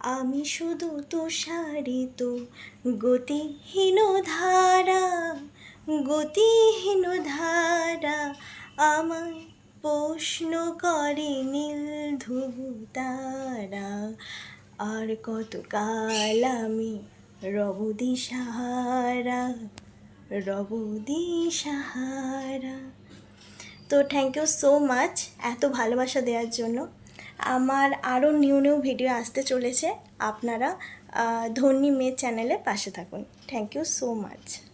আমি শুধু তুষারিত, গতিহীন ধারা গতিহীন ধারা, আমার প্রশ্ন করে নীল ধুবু তারা। আর কত কাল আমি রব সাহারা রব সাহারা তো থ্যাংক ইউ সো মাচ এত ভালোবাসা দেওয়ার জন্য। আমার আরও নিউ নিউ ভিডিও আসতে চলেছে। আপনারা ধন্যী মেয়ে চ্যানেলে পাশে থাকুন। Thank you so much